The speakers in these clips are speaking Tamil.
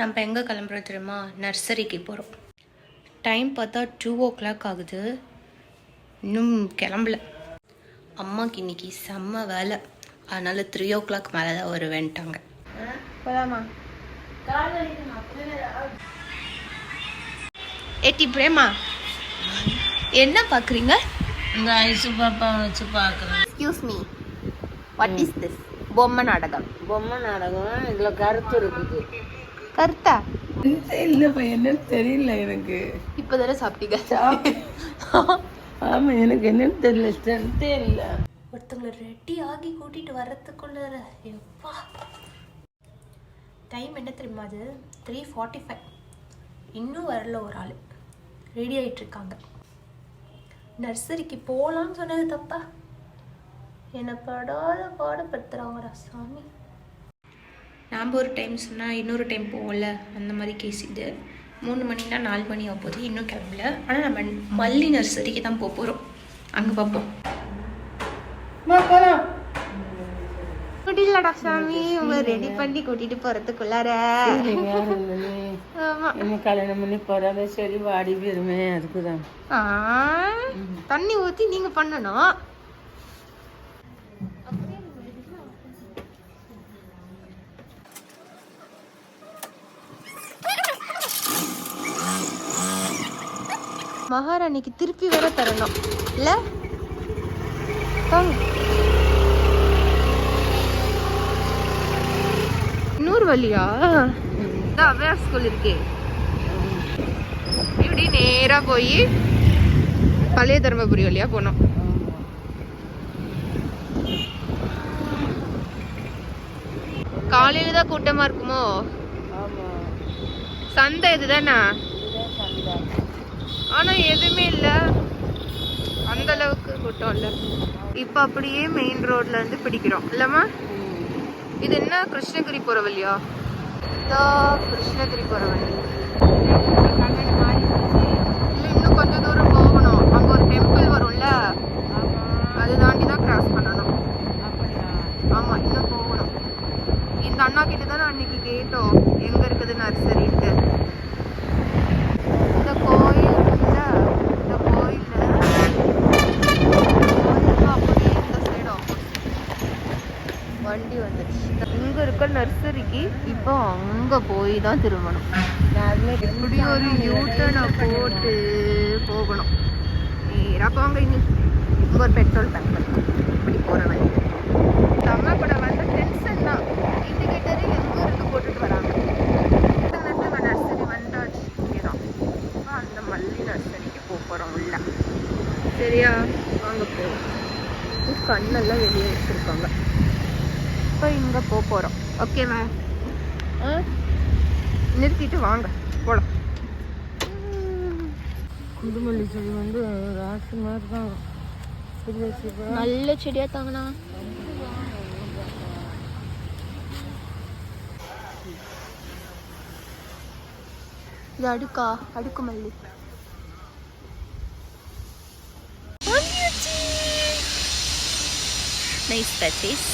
நம்ம எங்கே கிளம்புறோம் தெரியுமா? நர்சரிக்கு போகிறோம் டைம் பார்த்தா டூ ஓ கிளாக் ஆகுது. இன்னும் கிளம்பல. அம்மாக்கு இன்னைக்கு செம்ம வேலை. அதனால த்ரீ ஓ கிளாக் மேலே தான் வருவேன்ட்டாங்க. ஏட்டி பிரேமா என்ன பார்க்குறீங்க இந்த ஐசு பாப்பா வச்சு பார்க்குறேன் excuse me what is this பொம்மை நாடகம். பொம்மை நாடகம். இதில் கருத்து இருக்குது. கருத்தா? இல்லைப்பா என்னன்னு தெரியல எனக்கு. இப்போ தானே சாப்பிட்டீங்க ஆமாம் எனக்கு என்னன்னு தெரியல ஸ்ட்ரென்த்தே இல்லை. ஒருத்தவங்களை ரெடி ஆகி கூட்டிட்டு வர்றதுக்குள்ள எப்பா. டைம் என்ன தெரியுமா அது? த்ரீ ஃபார்ட்டி ஃபைவ் இன்னும் வரல ஒரு ஆள். ரெடி ஆயிட்டு இருக்காங்க. நர்சரிக்கு போகலான்னு சொன்னது தப்பா? என்னை படாத பாடுபடுத்துகிறாங்கடா சாமி. நாம் ஒரு டைம் சொன்னால் இன்னொரு டைம் போகல அந்த மாதிரி கேஸ் இது. மூணு மணினா நாலு மணி ஆக போகுது இன்னும் கிளம்பல. ஆனால் நம்ம மல்லி நர்சரிக்கு தான் போக போகிறோம் அங்கே பார்ப்போம் சாமி உங்களை ரெடி பண்ணி கூட்டிட்டு போறதுக்குள்ளார. ஆமா. என்ன கல்யாணம் பண்ணி போகிறாங்க சரி வாடி பெருமே அதுக்குதான் ஆ, தண்ணி ஊத்தி நீங்க பண்ணணும். மகாராணிக்கு திருப்பி வேற தரணும். இல்ல. இன்னொரு வழியா? அவ்வையார் ஸ்கூல் இருக்கே. இப்படி நேரா போய் பழைய தர்மபுரி வழியா போனோம். காலையில தான் கூட்டமா இருக்குமோ? சந்தை இதுதானே? ஆனால் எதுவுமே இல்லை. அந்தளவுக்கு கூட்டம் இல்லை. இப்போ அப்படியே மெயின் ரோட்ல இருந்து பிடிக்கிறோம். இல்லைம்மா? இது என்ன? கிருஷ்ணகிரி போகிற வழியா? கிருஷ்ணகிரி போகிற வழி இல்ல இன்னும் கொஞ்சம் தூரம் போகணும் அங்க ஒரு டெம்பிள் வரும்ல அது தாண்டி தான் கிராஸ் பண்ணணும் அப்படியா ஆமா இன்னும் போகணும் இந்த அண்ணா கிட்ட தானே அன்னைக்கு கேட்டோம் எங்க இருக்குது நர்சரின்ட்டு இந்த கோயில் இருக்குல்ல, இந்த கோயில்ல கோயிலுக்கு அப்படியே இந்த side opposite. வண்டி வந்துடுச்சு இங்க இருக்க நர்சரிக்கு இப்போ அங்க போய் தான் திரும்பணும் இப்படி ஒரு யூட்டனை போட்டு போகணும். நேரா போங்க இனி. ஒரு பெட்ரோல் டங்க் இருக்கு இப்படி போற வழி அம்மா கூட வந்து டென்ஷன் தான் இண்டிகேட்டரு எங்க இருந்து போட்டுட்டு வராங்க நம்ம நர்சரி வந்தாச்சு இங்கேதான் அப்ப அந்த மல்லி நர்சரிக்கு போக போறோம் உள்ள சரியா வாங்க போவோம் இது கண்ணெல்லாம் வெளியே வச்சிருக்காங்க இப்போ இங்க போக போறோம். ஓகேவா நிறுத்திட்டு வாங்க. போலாம். குண்டுமல்லி செடி வந்து ராசி மாதிரி தான். நல்ல செடியா தாங்கண்ணா. இது அடுக்கா? அடுக்கு மல்லி. நைஸ் பர்ச்சேஸ்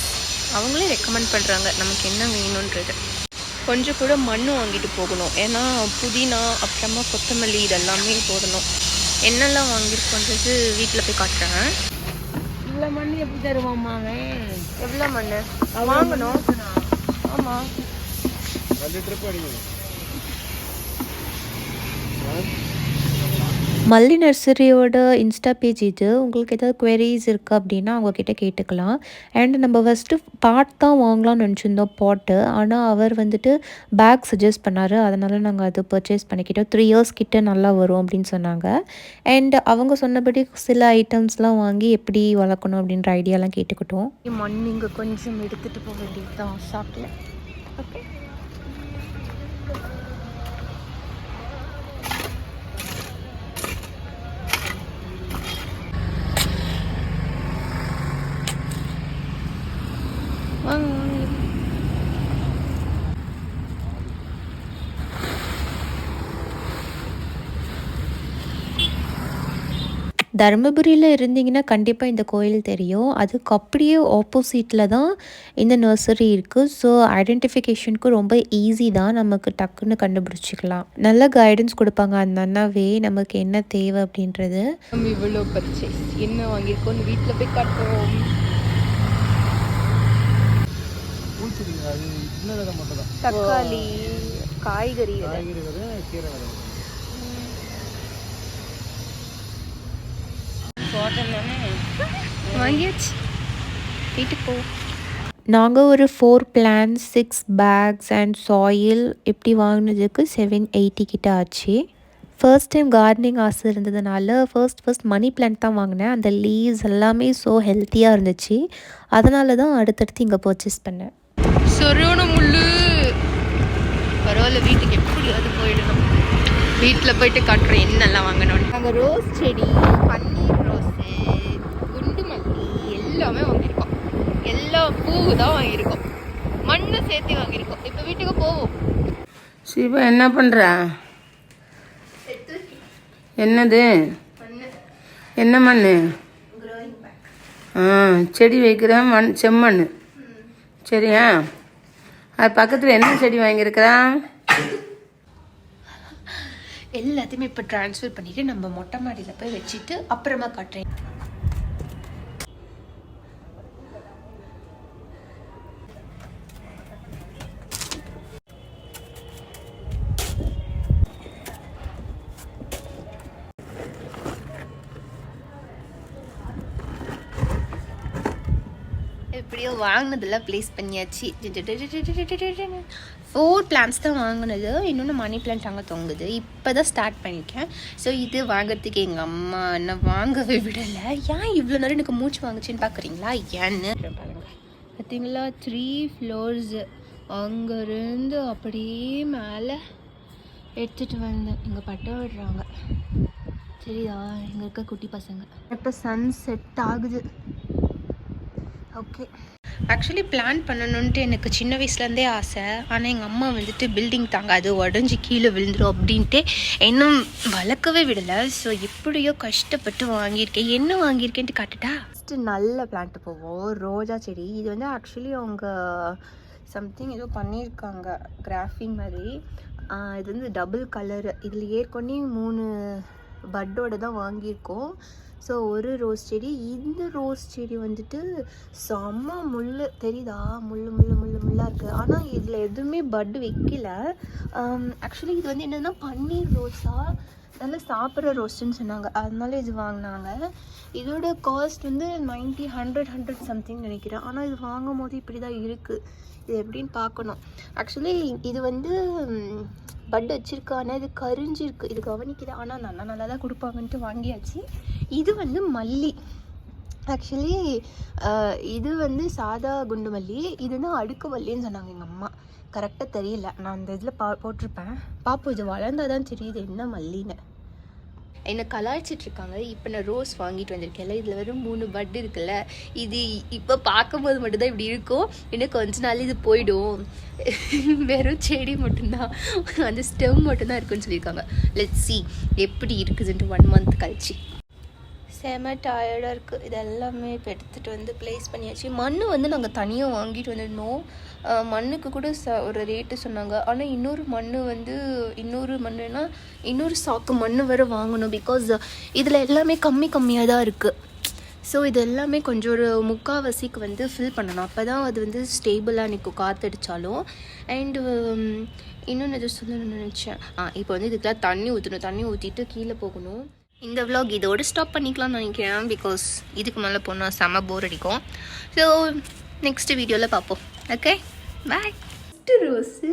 அவங்களே ரெக்கமெண்ட் பண்ணுறாங்க நமக்கு என்ன வேணுன்றது கொஞ்சம் கூட மண் வாங்கிட்டு போகணும். ஏன்னா புதினா அப்புறமா கொத்தமல்லி இதெல்லாமே போடணும். என்னெல்லாம் வாங்கியிருக்கோன்றது வீட்டில் போய் காட்டுறேன். இவ்வளோ மண் எப்படி தருவாம்மா எவ்வளோ மண் வாங்கணும். ஆமாம் மல்லி நர்சரியோட இன்ஸ்டா பேஜ் இது. உங்களுக்கு ஏதாவது குவெரிஸ் இருக்குது அப்படின்னா அவங்கக்கிட்ட கேட்டுக்கலாம். அண்ட் நம்ம ஃபஸ்ட்டு பாட் தான் வாங்கலாம்னு நினச்சிருந்தோம் பாட்டு ஆனால் அவர் வந்துட்டு பேக் சஜஸ்ட் பண்ணார். அதனால் நாங்கள் அது பர்ச்சேஸ் பண்ணிக்கிட்டோம். த்ரீ இயர்ஸ் கிட்ட நல்லா வரும் அப்படின்னு சொன்னாங்க. அண்ட் அவங்க சொன்னபடி சில ஐட்டம்ஸ்லாம் வாங்கி எப்படி வளர்க்கணும் அப்படின்ற ஐடியாலாம் கேட்டுக்கிட்டோம். மண் இங்கே கொஞ்சம் எடுத்துகிட்டு போக வேண்டியது தான் ஷாப்பில் ஓகே தருமபுரியில் இருந்தீங்கன்னா கண்டிப்பாக இந்த கோயில் தெரியும். அதுக்கு அப்படியே ஆப்போசிட்டில் தான் இந்த நர்சரி இருக்குது ஸோ ஐடென்டிஃபிகேஷனுக்கு ரொம்ப ஈஸி தான். நமக்கு டக்குன்னு கண்டுபிடிச்சிக்கலாம். நல்ல கைடன்ஸ் கொடுப்பாங்க அந்த அண்ணாவே. நமக்கு என்ன தேவை அப்படின்றது. இவ்வளோ பர்ச்சேஸ் என்ன வாங்கியிருக்கோம்னு வீட்டில் போய் காட்டுறோம் சின்ன விதை மட்டும் தான் தக்காளி காய்கறி. காய்கறி விதை கீரை விதை. வாங்கியாச்சு. வீட்டுக்கு போ. நாங்கள் ஒரு four plants six bags and soil இப்படி வாங்கினதுக்கு செவன் எயிட்டி கிட்ட ஆச்சு. ஃபர்ஸ்ட் டைம் கார்டனிங் ஆசை இருந்ததுனால ஃபர்ஸ்ட் ஃபர்ஸ்ட் மணி பிளான்ட் தான் வாங்கினேன். அந்த லீவ்ஸ் எல்லாமே ஸோ ஹெல்த்தியாக இருந்துச்சு. அதனால தான் அடுத்தடுத்து இங்கே பர்ச்சேஸ் பண்ணேன். சொரோன முள்ளு. பரவாயில்ல வீட்டுக்கு எப்படியாவது போயிடணும். வீட்டில் போயிட்டு காட்டுறோம் என்னெல்லாம் வாங்கணும்? நாங்கள் ரோஸ் செடி பன்னீர் ரோஸு குண்டு மல்லி எல்லாமே வாங்கியிருக்கோம். எல்லா பூ தான் வாங்கியிருக்கோம். மண்ணை சேர்த்து வாங்கியிருக்கோம். இப்போ வீட்டுக்கு போவோம். சிவா என்ன பண்ணுற என்னது? என்ன மண் ஆ செடி வைக்கிற மண் செம்மண் சரியா? அது பக்கத்தில் என்ன செடி வாங்கியிருக்கிறான் எல்லாத்தையுமே இப்போ ட்ரான்ஸ்ஃபர் பண்ணிவிட்டு நம்ம மொட்டை மாடியில் போய் வச்சுட்டு அப்புறமா காட்டுறேன். எப்படியோ வாங்கினதில் ப்ளேஸ் பண்ணியாச்சு ஃபோர் பிளான்ஸ் தான் வாங்கினது இன்னொன்று மணி பிளான்ட் அங்கே தொங்குது இப்போ தான் ஸ்டார்ட் பண்ணியிருக்கேன் ஸோ இது வாங்கிறதுக்கு எங்கள் அம்மா என்ன வாங்கவே விடலை ஏன் இவ்வளோ நேரம் எனக்கு மூச்சு வாங்குச்சுன்னு பார்க்குறீங்களா ஏன்னு பாருங்கள் பார்த்தீங்களா த்ரீ ஃப்ளோர்ஸு அங்கேருந்து அப்படியே மேலே எடுத்துகிட்டு வந்தேன் இங்கே பட்டம் விடுறாங்க சரியா இங்கே இருக்க குட்டி பசங்க இப்போ சன் செட் ஆகுது ஓகே ஆக்சுவலி பிளான் பண்ணணுன்ட்டு எனக்கு சின்ன வயசுலேருந்தே ஆசை. ஆனால் எங்கள் அம்மா வந்துட்டு பில்டிங் தாங்காது உடஞ்சி கீழே விழுந்துரும் அப்படின்ட்டு இன்னும் வளர்க்கவே விடலை. ஸோ எப்படியோ கஷ்டப்பட்டு வாங்கியிருக்கேன். என்ன வாங்கியிருக்கேன்ட்டு காட்டுட்டா ஃபஸ்ட்டு நல்ல பிளான்ட் போவோம். ரோஜா செடி. இது வந்து ஆக்சுவலி அவங்க சம்திங் ஏதோ பண்ணியிருக்காங்க கிராஃபிங் மாதிரி. இது வந்து டபுள் கலரு இதில் ஏற்கனவே மூணு பட்டோட தான் வாங்கியிருக்கோம். ஸோ ஒரு ரோஸ் செடி இந்த ரோஸ் செடி வந்துட்டு செம்ம முள் தெரியுதா? முள் முள் முள் முள்ளாக இருக்குது ஆனால் இதில் எதுவுமே பட்டு வைக்கல. Um, ஆக்சுவலி இது வந்து என்னென்னா பன்னீர் ரோஸா நல்லா சாப்பிட்ற ரோஸ்ட்டுன்னு சொன்னாங்க. அதனால இது வாங்கினாங்க. இதோட காஸ்ட் வந்து நைன்ட்டி ஹண்ட்ரட் ஹண்ட்ரட் சம்திங் நினைக்கிறேன். ஆனால் இது வாங்கும் போது இப்படி தான் இருக்குது இது எப்படின்னு பார்க்கணும். ஆக்சுவலி இது வந்து பட் வச்சிருக்கு ஆனால் இது கரிஞ்சிருக்கு. இது கவனிக்குது ஆனால் நல்லா நல்லா தான் கொடுப்பாங்கன்ட்டு வாங்கியாச்சு. இது வந்து மல்லி. ஆக்சுவலி இது வந்து சாதா குண்டு மல்லி. இது வந்து அடுக்கு மல்லின்னு சொன்னாங்க எங்கள் அம்மா. கரெக்டாக தெரியல. நான் அந்த இதில் பா போட்டிருப்பேன். பார்ப்போம் இது வளர்ந்தாதான் தான் தெரியுது என்ன மல்லின்னு. என்னை கலாய்ச்சிட்டு இருக்காங்க இப்போ நான் ரோஸ் வாங்கிட்டு வந்திருக்கேன்ல இதில் வெறும் மூணு பட் இருக்குல்ல. இது இப்போ பார்க்கும்போது மட்டும்தான் இப்படி இருக்கும். இன்னும் கொஞ்ச நாள் இது போயிடும். வெறும் செடி மட்டும்தான். அந்த ஸ்டெம் மட்டும்தான் இருக்குன்னு சொல்லியிருக்காங்க. லெட் சி எப்படி இருக்குதுன்ட்டு ஒன் மந்த் கழிச்சு. செம டயர்டாக இருக்குது இது எல்லாமே இப்போ எடுத்துகிட்டு வந்து ப்ளேஸ் பண்ணியாச்சு. மண் வந்து நாங்கள் தனியாக வாங்கிட்டு வந்திருந்தோம். மண்ணுக்கு கூட ச ஒரு ரேட்டு சொன்னாங்க. ஆனால் இன்னொரு மண் வந்து இன்னொரு மண்ணுனா இன்னொரு சாக்கு மண் வேறு வாங்கணும் பிகாஸ் இதில் எல்லாமே கம்மி கம்மியாக தான் இருக்குது ஸோ இது எல்லாமே கொஞ்சம் ஒரு முக்காவாசிக்கு வந்து ஃபில் பண்ணணும். அப்போ தான் அது வந்து ஸ்டேபிளாக நிற்கும் காற்றடிச்சாலும் அண்டு இன்னொன்று எதுவும் சொல்லணும்னு நினச்சேன். ஆ இப்போ வந்து இதுக்கெல்லாம் தண்ணி ஊற்றணும் தண்ணி ஊற்றிட்டு கீழே போகணும். இந்த விலாக் இதோடு ஸ்டாப் பண்ணிக்கலாம்னு நினைக்கிறேன் பிகாஸ் இதுக்கு மேலே போனால் செம்ம போர் அடிக்கும். ஸோ நெக்ஸ்ட் வீடியோவில் பார்ப்போம் ஓகே பாய் ரோஸு